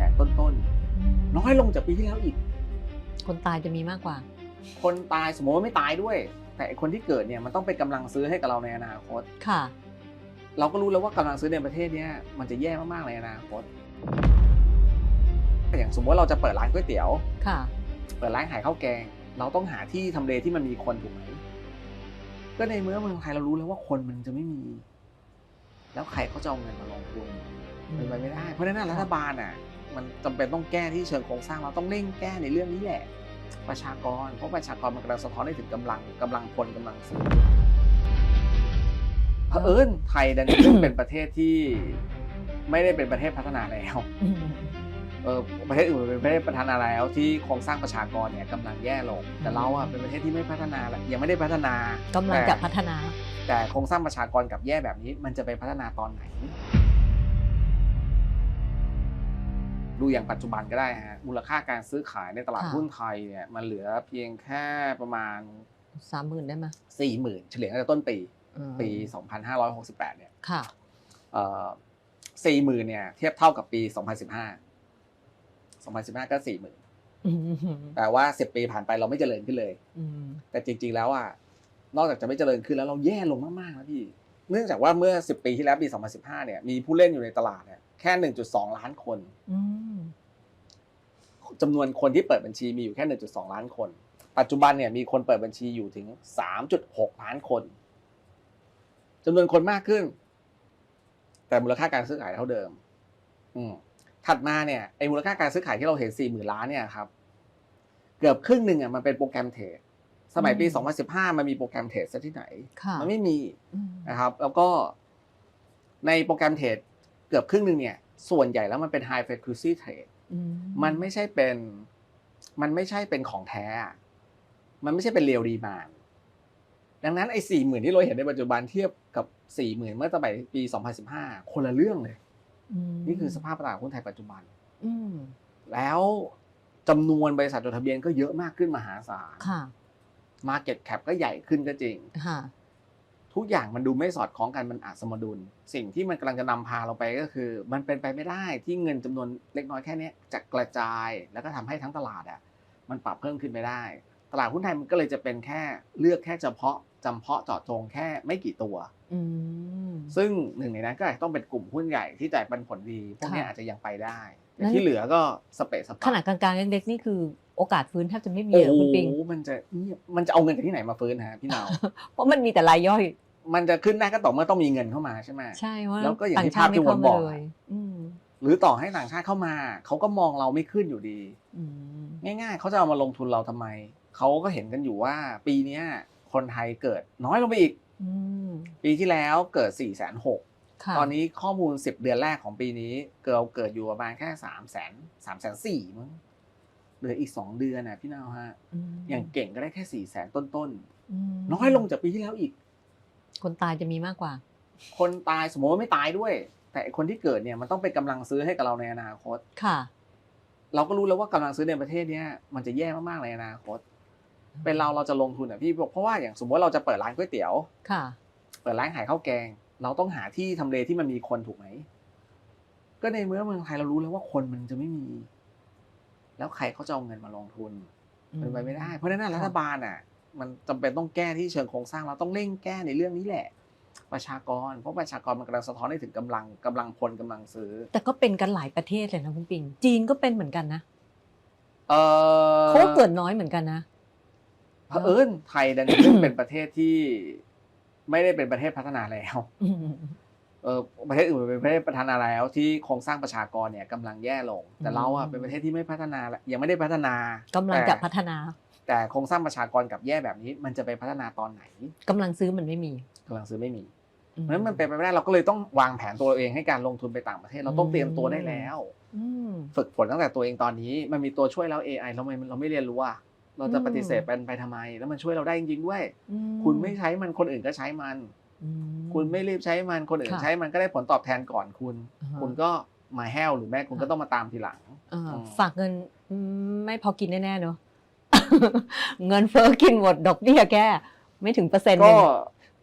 แสนต้นๆน้อยลงจากปีที่แล้วอีก คนตายจะมีมากกว่า คนตายสมมติว่าไม่ตายด้วย แต่ไอ้คนที่เกิดเนี่ยมันต้องเป็นกำลังซื้อให้กับเราในอนาคตค่ะ เราก็รู้แล้วว่ากำลังซื้อในประเทศเนี้ยมันจะแย่มากๆในอนาคตอย่างสมมติว่าเราจะเปิดร้านก๋วยเตี๋ยวค่ะ เปิดร้านขายข้าวแกง เราต้องหาที่ทำเลที่มันมีคนถูกไหมก็ในเมื่อเมืองไทยเรารู้แล้วว่าคนมันจะไม่มี แล้วใครเขาจะเอาเงินมาลงทุนเป็นไปไม่ได้ เพราะฉะนั้นรัฐบาลอะ มันจำเป็นต้องแก้ที่เชิงโครงสร้างเราต้องเร่งแก้ในเรื่องนี้แหละ ประชากรเพราะประชากรมันกำลังสะท้อนให้ถึงกำลังกำลังพลกำลังซื้อเผอิญไทยดันเป็นประเทศที่ไม่ได้เป็นประเทศพัฒนาแล้วอืมเออประเทศอื่นเป็นประเทศพัฒนาแล้วที่โครงสร้างประชากรเนี่ยกำลังแย่ลง แต่เราอะเป็นประเทศที่ไม่พัฒนาแล้วยังไม่ได้พัฒนากำลังจะพัฒนา แต่โครงสร้างประชากรกับแย่แบบนี้ มันจะไปพัฒนาตอนไหน ดูอย่างปัจจุบันก็ได้ฮะมูลค่าการซื้อขายในตลาดค่ะ หุ้นไทยเนี่ยมันเหลือเพียงแค่ประมาณ สามหมื่นได้ไหม4 0,000 เฉลี่ยตั้งแต่ต้นปี อืมปี 2568 เนี่ยค่ะเอ่อสี่หมื่นเนี่ยเทียบเท่ากับปี 2015 2015 ก็ 40,000อืมแปลว่า 10 ปีผ่านไปเราไม่เจริญขึ้นเลย อืมแต่จริงๆแล้วอะนอกจากจะไม่เจริญขึ้นแล้วเราแย่ลงมากๆแล้วพี่ เนื่องจากว่าเมื่อ 10 ปีที่แล้วปี 2015 เนี่ยมีผู้เล่นอยู่ในตลาดเนี่ย แค่ 1.2 ล้านคนอืมจำนวนคนที่เปิดบัญชีมีอยู่แค่ 1.2 ล้านคน ปัจจุบันเนี่ยมีคนเปิดบัญชีอยู่ถึง 3.6 ล้านคนจำนวนคนมากขึ้น แต่มูลค่าการซื้อขายเท่าเดิม อืมถัดมาเนี่ยไอ้มูลค่าการซื้อขายที่เราเห็น 40,000 ล้านเนี่ยครับ เกือบครึ่งหนึ่งอะมันเป็นโปรแกรมเทรดสมัยปี 2015 มันมีโปรแกรมเทรดซะที่ไหนค่ะมันไม่มีอืมนะครับ แล้วก็ในโปรแกรมเทรด เกือบครึ่งหนึ่งเนี่ย ส่วนใหญ่แล้วมันเป็น high frequency trade อืมันไม่ใช่เป็น มันไม่ใช่เป็นของแท้อะมันไม่ใช่เป็นเรียวดีมานดังนั้นไอ้สี่หมื่นที่เราเห็นในปัจจุบันเทียบกับสี่หมื่นเมื่อสมัยปี2015คนละเรื่องเลยมนี่คือสภาพตลาดหุ้นไทยปัจจุบันอืมแล้วจำนวนบริษัทจดทะเบียนก็เยอะมากขึ้นมหาศาลค่ะ Market Cap ก็ใหญ่ขึ้นก็จริงค่ะ ทุกอย่างมันดูไม่สอดคล้องกันมันอาจสมดุล สิ่งที่มันกำลังจะนำพาเราไปก็คือ มันเป็นไปไม่ได้ที่เงินจำนวนเล็กน้อยแค่เนี้ยจะกระจาย แล้วก็ทำให้ทั้งตลาดอะมันปรับเพิ่มขึ้นไปได้ ตลาดหุ้นไทยมันก็เลยจะเป็นแค่เลือกแค่เฉพาะจำเพาะเจาะจงแค่ไม่กี่ตัวอืมซึ่งหนึ่งในนั้นก็อาจจะต้องเป็นกลุ่มหุ้นใหญ่ที่จ่ายปันผลดีพวกเนี้ยค่ะอาจจะยังไปได้แต่นั้นที่เหลือก็สเปซสปะขนาดกลางๆเล็กๆนี่คือ โอกาสฟื้นแทบจะไม่มีโอ้เหรอโหคุณปิงมันจะเงียบมันจะเอาเงินจากที่ไหนมาฟื้นฮะพี่นาวเพราะมันมีแต่รายย่อย มันจะขึ้นได้ก็ต่อเมื่อต้องมีเงินเข้ามาใช่ไหมใช่ว่าแล้วก็อย่างที่ต่างชาติภาพที่ไม่เข้าผมบมาอกเลยอืมหรือต่อให้ต่างชาติเข้ามาเขาก็มองเราไม่ขึ้นอยู่ดีอืมง่าย ๆเขาจะเอามาลงทุนเราทำไมเขาก็เห็นกันอยู่ว่า ปีเนี้ยคนไทยเกิดน้อยลงไปอีกอืมปีที่แล้วเกิด4ี่แสนหกค่ะตอนนี้ข้อมูล 10 เดือนแรกของปีนี้ เกิดเกิดอยู่ประมาณแค่3ามแสนสามแสนสี่มั้ง เหลืออีก2เดือนน่ะพี่นาวฮะมอย่างเก่งก็ได้แค่4ี่แสนต้นมๆน้อยลงจากปีที่แล้วอีก คนตายจะมีมากกว่า คนตายสมมติว่าไม่ตายด้วย แต่ไอ้คนที่เกิดเนี่ยมันต้องเป็นกำลังซื้อให้กับเราในอนาคตค่ะ เราก็รู้แล้วว่ากำลังซื้อในประเทศเนี้ยมันจะแย่มากๆในอนาคต เป็นเราเราจะลงทุนอะพี่เพราะว่าอย่างสมมติว่าเราจะเปิดร้านก๋วยเตี๋ยวค่ะ เปิดร้านขายข้าวแกง เราต้องหาที่ทำเลที่มันมีคนถูกไหมก็ในเมื่อเมืองไทยเรารู้แล้วว่าคนมันจะไม่มี แล้วใครเขาจะเอาเงินมาลงทุนเป็นไปไม่ได้ เพราะฉะนั้นนะค่ะรัฐบาลอะ มันจำเป็นต้องแก้ที่เชิงโครงสร้างเราต้องเร่งแก้ในเรื่องนี้แหละ ประชากร เพราะประชากรมันกำลังสะท้อนให้ถึงกำลังกำลังพลกำลังซื้อ แต่ก็เป็นกันหลายประเทศเลยนะคุณปิง จีนก็เป็นเหมือนกันนะเออเขาก็เกิดน้อยเหมือนกันนะเผอิญไทยดันเป็นประเทศที่ไม่ได้เป็นประเทศพัฒนาแล้วอืมเออ ประเทศอื่นเป็นประเทศพัฒนาแล้วที่โครงสร้างประชากรเนี่ยกำลังแย่ลง แต่เราอะอืมเป็นประเทศที่ไม่พัฒนาและยังไม่ได้พัฒนากำลังจะแต่พัฒนา แต่โครงสร้างประชากรกับแย่แบบนี้ มันจะไปพัฒนาตอนไหนกำลังซื้อมันไม่มีกำลังซื้อไม่มีอืเพราะฉะนั้นมันเป็นไปไม่ได้เราก็เลยต้องวางแผนตัวเราเองให้การลงทุนไปต่างประเทศเราต้องเตรียมตัวได้แล้วอืมฝึกฝนตั้งแต่ตัวเองตอนนี้ มันมีตัวช่วยแล้ว AI เราไม่เราไม่เรียนรู้อะเราจะอืมปฏิเสธเป็นไปทำไม แล้วมันช่วยเราได้จริงๆด้วยอืคุณไม่ใช้มันคนอื่นก็ใช้มันอืม คุณไม่รีบใช้มันคนอื่นค่ะใช้มันก็ได้ผลตอบแทนก่อนคุณอ่าฮะคุณก็มาแห้วหรือแม่คุณก็ค่ะต้องมาตามทีหลังอ่าอืมฝากเงินอืมไม่พอกินแน่ๆเนอะเงินเฟ้อกินหมดดอกเบี้ยแค่ไม่ถึงเปอร์เซ็นต์หก็นึ่ง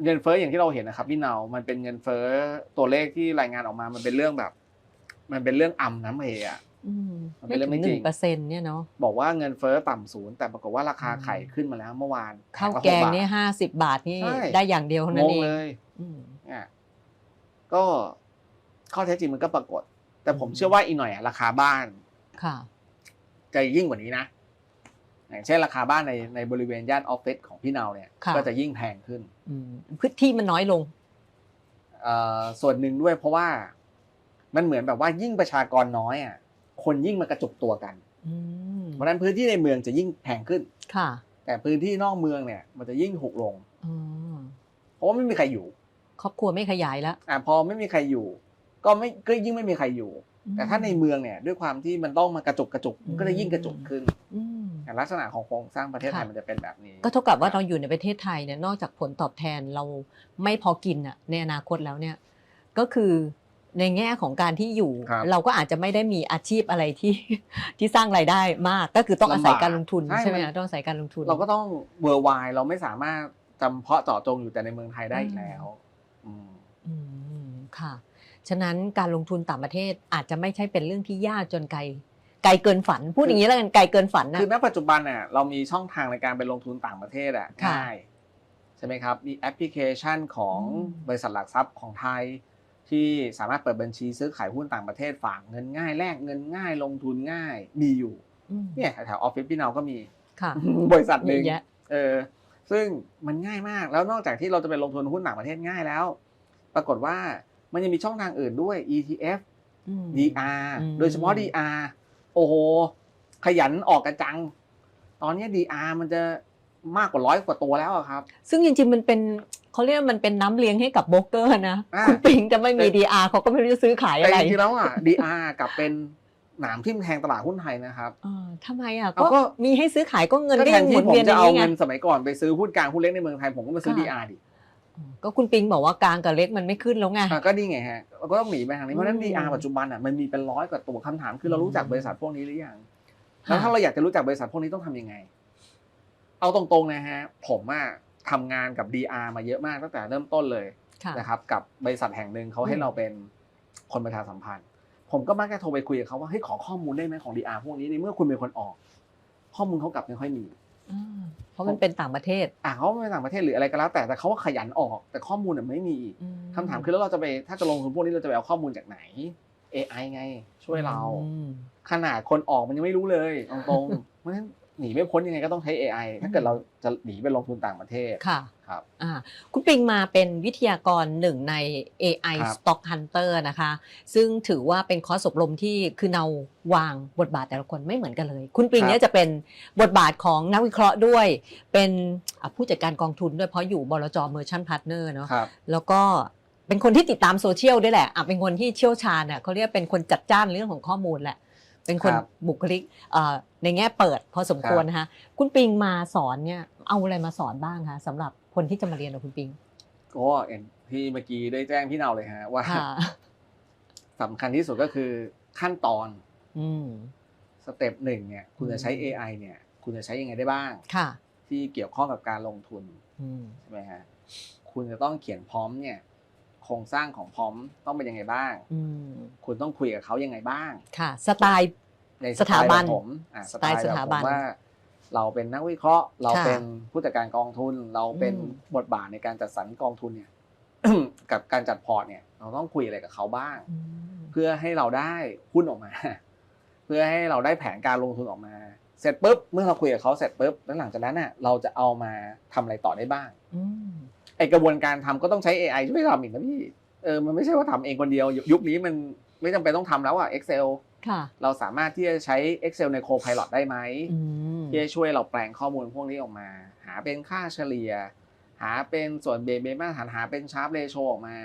เงินเฟ้ออย่างที่เราเห็นนะครับพี่เนา มันเป็นเงินเฟ้อตัวเลขที่รายงานออกมา มันเป็นเรื่องแบบ มันเป็นเรื่องอ่ำน้ำเอะอะอืมมันเป็ ไม่นเรื่ถึองงไม่หจรินึ่งงเปอร์เซ็นต์เนี่ยเนาะบอกว่าเงินเฟ้อต่ำศูนย์แต่ปรากฏว่าราคาไข่อืมขึ้นมาแล้วเมื่อวานข้าวผละแกงหบาทเนี่ยห้าสิบบาทนี่ใช่ได้อย่างเดียวเท่านั้งนงเองเลยอืมเนี่ยก็ข้อเท็จจริงมันก็ปรากฏ แต่ผมเชื่อว่าอีกหน่อยอะราคาบ้านค่ะจะยิ่งกว่านี้นะอย่างเช่นราคาบ้านในในบริเวณย่านออฟฟิศของพี่เนาเนี่ยค่ะก็จะยิ่งแพงขึ้นอืมพื้นที่มันน้อยลงเอ่อส่วนหนึ่งด้วยเพราะว่ามันเหมือนแบบว่ายิ่งประชากรน้อยอะ คนยิ่งมากระจุกตัวกันอืมเพราะฉะนั้นพื้นที่ในเมืองจะยิ่งแพงขึ้นค่ะ แต่พื้นที่นอกเมืองเนี่ย มันจะยิ่งถูกลงอืมเพราะว่าไม่มีใครอยู่ ครอบครัวไม่ขยายแล้วอะพอไม่มีใครอยู่ ก็ไม่ก็ยิ่งไม่มีใครอยู่ แต่ถ้าในเมืองเนี่ย ด้วยความที่มันต้องมากระจุกกระจุกมันก็จะยิ่งกระจุกขึ้นอืมแต่ลักษณะของโครงสร้างประเทศไทยค่ะมันจะเป็นแบบนี้ ก็เท่ากับว่าเราอยู่ในประเทศไทยเนี่ยนอกจากผลตอบแทนเราไม่พอกินอะในอนาคตแล้วเนี่ย ก็คือ ในแง่ของการที่อยู่ ครับเราก็อาจจะไม่ได้มีอาชีพอะไรที่ ที่สร้างรายได้มาก ก็คือต้องอาศัยลำบากการลงทุนใช่ใช่ไหมมันคะต้องอาศัยการลงทุน เราก็ต้องเวอร์ไวเราไม่สามารถจำเพาะเจาะจงอยู่แต่ในเมืองไทยได้อีกแล้วอืม อืมค่ะ ฉะนั้นการลงทุนต่างประเทศอาจจะไม่ใช่เป็นเรื่องที่ยากจนไกล ไกลเกินฝัน พูดอย่างนี้แล้วกันไกลเกินฝันนะ คือณปัจจุบันเนี่ยเรามีช่องทางในการไปลงทุนต่างประเทศอะค่ะง่ายใช่ไหมครับ มีแอปพลิเคชันของอืม บริษัทหลักทรัพย์ของไทย ที่สามารถเปิดบัญชีซื้อขายหุ้นต่างประเทศฝากเงินง่ายแลกเงินง่ายลงทุนง่ายมีอยู่อืมเนี่ยแถวๆออฟฟิศพี่เนาก็มีค่ะบริษัทหนึ่งเยอะแยะเออซึ่งมันง่ายมากแล้วนอกจากที่เราจะไปลงทุนหุ้นต่างประเทศง่ายแล้ว ปรากฏว่ามันยังมีช่องทางอื่นด้วย ETF อืม DR อืมโดยเฉพาะ DR โอ้โห ขยันออกกระจัง ตอนนี้ DR มันจะมากกว่าร้อยกว่าตัวแล้วอะครับ ซึ่งจริงๆมันเป็น เขาเรียกว่ามันเป็นน้ำเลี้ยงให้กับโบรกเกอร์นะ อ่า คุณปิงจะไม่มีแต่ DR เขาก็ไม่รู้จะซื้อขายแต่อะไรจริงๆแล้วอะ DR กลับเป็นหนามทิ่มแทงตลาดหุ้นไทยนะครับ เออทำไมอะเอาก็ ก็มีให้ซื้อขายก็เงินก็ก็แทยันงหมุที่นผมเวียนอจะย่างเอานี้ไง เงินสมัยก่อนไปซื้อหุ้นกลางหุ้นเล็กในเมืองไทยผมก็มาซื้อ ค่ะ DR ดิก็คุณปิงบอกว่ากลางกับเล็กมันไม่ขึ้นแล้วไง อะก็นี่ไงฮะเราก็ต้องหนีไปทางนี้เพราะฉะนั้น อืม DR ปัจจุบันอะมันมีเป็นร้อยกว่าตัวคำถามคือเรารู้จักบริษัทพวกนี้หรือยังค่ะแล้วถ้าเราอยากจะรู้จักบริษัทพวกนี้ต้องทำยังไง เอาตรงๆนะฮะ ผมอะ ทำงานกับ DR มาเยอะมากตั้งแต่เริ่มต้นเลยค่ะนะครับกับบริษัทแห่งหนึ่งเขาให้อืมเราเป็นคนประชาสัมพันธ์ ผมก็มักจะโทรไปคุยกับเขาว่าเฮ้ยขอข้อมูลได้ไหมของ DR พวกนี้ในเมื่อคุณเป็นคนออก ข้อมูลเขากลับไม่ค่อยมีอ่าเพราะมันเป็นต่างประเทศอะเขาเป็นต่างประเทศหรืออะไรก็แล้ว แต่แต่เขาว่าขยันออก แต่ข้อมูลเนี่ยไม่มีอืคำถามคือแล้วเราจะไปถ้าจะลงทุนพวกนี้เราจะไปเอาข้อมูลจากไหน AI ไง ช่วยเราอืมขนาดคนออกมันยังไม่รู้เลยตรงๆเพราะฉะนั้น หนีไม่พ้นยังไงก็ต้องใช้ AI ถ้าเกิดเราจะหนีไปลงทุนต่างประเทศค่ะครับอ่าคุณปิงมาเป็นวิทยากรหนึ่งใน AI ครับ Stock Hunter นะคะ ซึ่งถือว่าเป็นคอร์สอบรมที่คือเราวางบทบาทแต่ละคนไม่เหมือนกันเลย คุณปิงเนี่ยจะเป็นบทบาทของนักวิเคราะห์ด้วย เป็นอะผู้จัดการกองทุนด้วยเพราะอยู่บลจ Merchant Partner เนาะ ครับแล้วก็เป็นคนที่ติดตามโซเชียลด้วยแหละอะเป็นคนที่เชี่ยวชาญอะเขาเรียกเป็นคนจัดจ้านเรื่องของข้อมูลแหละ เป็นคนครับบุคลิกเอ่อในแง่เปิดพอสมควรนะคะคุณปิงมาสอนเนี่ยเอาอะไรมาสอนบ้างคะสำหรับคนที่จะมาเรียนกับคุณปิงก็เอ็นที่เมื่อกี้ได้แจ้งพี่เนาเลยฮะว่าค่ะสำคัญที่สุดก็คือขั้นตอนอืมสเต็ปหนึ่งเนี่ย คุณจะใช้อืม AI เนี่ย คุณจะใช้ยังไงได้บ้างค่ะที่เกี่ยวข้องกับการลงทุนอืมใช่ไหมฮะคุณจะต้องเขียนพร้อมเนี่ย โครงสร้างของพร้อมต้องเป็นยังไงบ้างอืมคุณต้องคุยกับเขายังไงบ้าง ค่ะ สไตล์ในสถาบันแบบผมอะสไตล์แบบสถาบันผมว่า เราเป็นนักวิเคราะห์ เราค่ะเป็นผู้จัดการกองทุน เราเป็นอืมบทบาทในการจัดสรรกองทุนเนี่ยกับการจัดพอร์ตเนี่ย เราต้องคุยอะไรกับเขาบ้างอืมเพื่อให้เราได้หุ้นออกมา เพื่อให้เราได้แผนการลงทุนออกมา เสร็จปุ๊บเมื่อเราคุยกับเขาเสร็จปุ๊บแล้วหลังจากนั้นน่ะ เราจะเอามาทำอะไรต่อได้บ้างอืม ไอกระบวนการทำก็ต้องใช้ AI ช่วยทำอีกนะพี่เออมันไม่ใช่ว่าทำเองคนเดียวยุยุคนี้มันไม่จำเป็นต้องทำแล้วอะ Excel ค่ะเราสามารถที่จะใช้ Excel ใน Copilot ได้ไหมอืมที่จะช่วยเราแปลงข้อมูลพวกนี้ออกมา หาเป็นค่าเฉลี่ย หาเป็นส่วนเบเบมาตรฐานหาเป็นชาร์ปเรโชออกมา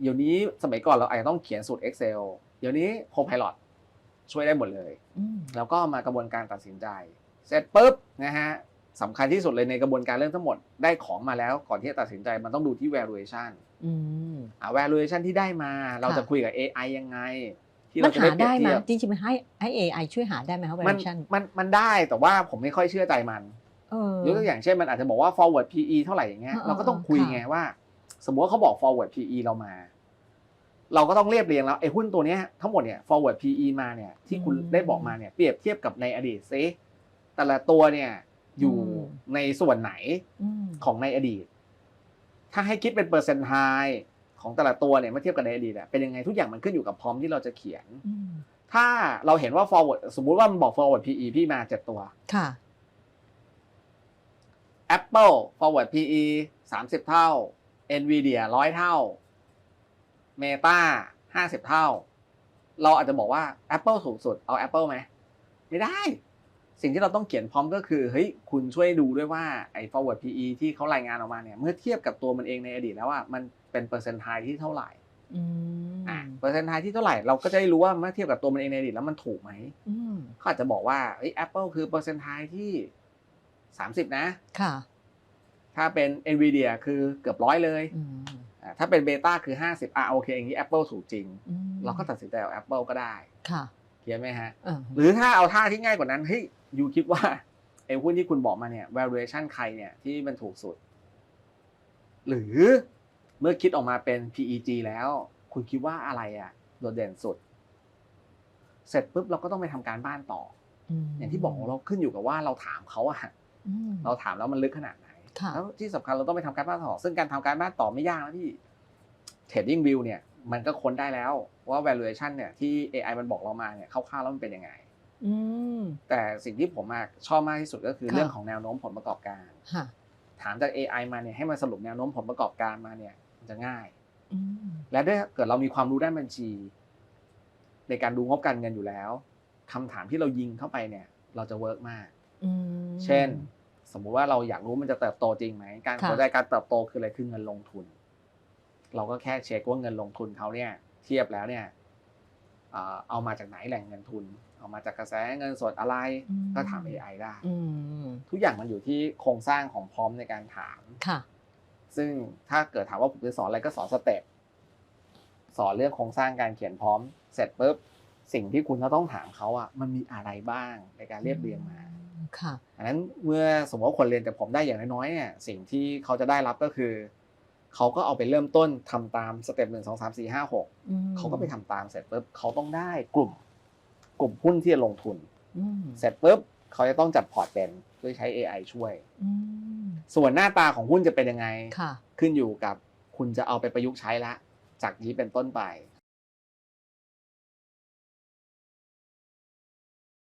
เดี๋ยวนี้สมัยก่อนเราอาจจะต้องเขียนสูตร Excel เดี๋ยวนี้ Copilot ช่วยได้หมดเลยอืมแล้วก็มากระบวนการตัดสินใจ เสร็จปุ๊บนะฮะ สำคัญที่สุดเลยในกระบวนการเรื่องทั้งหมดได้ของมาแล้วก่อนที่จะตัดสินใจมันต้องดูที่ valuation อืม อ่า valuation ที่ได้มาเราค่ะ จะคุยกับ AI ยังไง ที่มัเรานจะหาได้เปรียบได้ไหมเทียบจริงๆมันให้ให้ AI ช่วยหาได้ไหมคะ มัน valuation มันมันได้แต่ว่าผมไม่ค่อยเชื่อใจมัน เออ ยกตัวอย่างเช่นมันอาจจะบอกว่า forward PE เท่าไหร่อย่างเงี้ยเออเราก็ต้องคุยค่ะไงว่า สมมติว่าเขาบอก forward PE เรามา เราก็ต้องเรียบเรียงแล้วไอ้หุ้นตัวเนี้ยทั้งหมดเนี่ย forward PE มาเนี่ยที่คุณอืม ได้บอกมาเนี่ยเปรียบเทียบกับในอดีตซิแต่ละตัวเนี่ย อยู่อืมในส่วนไหนอืมของในอดีต ถ้าให้คิดเป็นเปอร์เซ็นต์ไทของแต่ละตัวเนี่ยเมื่อเทียบกับในอดีตอะเป็นยังไงทุกอย่างมันขึ้นอยู่กับพร้อมที่เราจะเขียนอืมถ้าเราเห็นว่า forward สมมุติว่ามันบอก forward PE พี่มาเจ็ดตัวค่ะ Apple forward PE 30เท่า Nvidia 100เท่า Meta 50เท่า เราอาจจะบอกว่า Apple สูงสุดเอา Apple ไหมไม่ได้ สิ่งที่เราต้องเขียนพร้อมก็คือเฮ้ยคุณช่วยดูด้วยว่าไอ้ forward PE ที่เขารายงานออกมาเนี่ยเมื่อเทียบกับตัวมันเองในอดีตแล้วว่ามันเป็นเปอร์เซ็นต์ไทที่เท่าไหร่อืมอะเปอร์เซ็นต์ไทที่เท่าไหร่เราก็จะได้รู้ว่าเมื่อเทียบกับตัวมันเองในอดีตแล้วมันถูกไหมอืมเขาอาจจะบอกว่าเฮ้ย Apple คือเปอร์เซ็นต์ไทที่30นะค่ะถ้าเป็น NVIDIA คือเกือบร้อยเลยอืมอ่าถ้าเป็นเบต้าคือ50อะโอเคอย่างนี้ Apple ถูกจริงอืมเราก็ตัดสินใจเอา Apple ก็ได้ ค่ะเขียนไหมฮะอ่าหรือถ้าเอาท่าที่ง่ายกว่านั้นเฮ้ย ยูคิดว่าไอ้หุ้นที่คุณบอกมาเนี่ย valuation ใครเนี่ยที่มันถูกสุด หรือเมื่อคิดออกมาเป็น PEG แล้ว คุณคิดว่าอะไรอะโดดเด่นสุด เสร็จปุ๊บเราก็ต้องไปทำการบ้านต่อมอย่างที่บอกเราขึ้นอยู่กับว่าเราถามเขาอะอืมเราถามแล้วมันลึกขนาดไหนค่ะแล้วที่สำคัญเราต้องไปทำการบ้านต่อ ซึ่งการทำการบ้านต่อไม่ยากนะพี่ Trading View เนี่ย มันก็ค้นได้แล้วว่า valuation เนี่ยที่ AI มันบอกเรามาเนี่ยคร่าวๆแล้วมันเป็นยังไงอืม แต่สิ่งที่ผมอะชอบมากที่สุดก็คือค่ะเรื่องของแนวโน้มผลประกอบการค่ะถามจาก AI มาเนี่ยให้มันสรุปแนวโน้มผลประกอบการมาเนี่ยมันจะง่ายอืมและถ้าเกิดเรามีความรู้ด้านบัญชี ในการดูงบการเงินอยู่แล้วคำถามที่เรายิงเข้าไปเนี่ย เราจะเวิร์กมากอืมเช่น สมมุติว่าเราอยากรู้มันจะเติบโตจริงไหมการค่ะหัวใจการเติบโตคืออะไรคือเงินลงทุน เราก็แค่เช็คว่าเงินลงทุนเขาเนี่ย เทียบแล้วเนี่ย เอ่อเอามาจากไหนแหล่งเงินทุน เอามาจากกระแสเงินสดอะไรก็ถาม AI ได้อืมทุกอย่างมันอยู่ที่โครงสร้างของพร้อมในการถามค่ะ ซึ่งถ้าเกิดถามว่าผมจะสอนอะไรก็สอนสเต็ปสอนเรื่องโครงสร้างการเขียนพร้อม เสร็จปุ๊บสิ่งที่คุณจะต้องถามเขาอะมันมีอะไรบ้างในการเรียบเรียงมาค่ะอันนั้นเมื่อสมมติว่าคนเรียนแต่ผมได้อย่างน้อยๆเนี่ยสิ่งที่เขาจะได้รับก็คือ เขาก็เอาไปเริ่มต้นทำตามสเต็ปหนึ่งสองสามสี่ห้าหกอืมเขาก็ไปทำตามเสร็จปุ๊บเขาต้องได้กลุ่ม กลุ่มหุ้นที่จะลงทุนอืมเสร็จปุ๊บเขาจะต้องจัดพอร์ตเป็นด้วยใช้ AI ช่วยอืมส่วนหน้าตาของหุ้นจะเป็นยังไงค่ะขึ้นอยู่กับคุณจะเอาไปประยุกต์ใช้ละ จากนี้เป็นต้นไป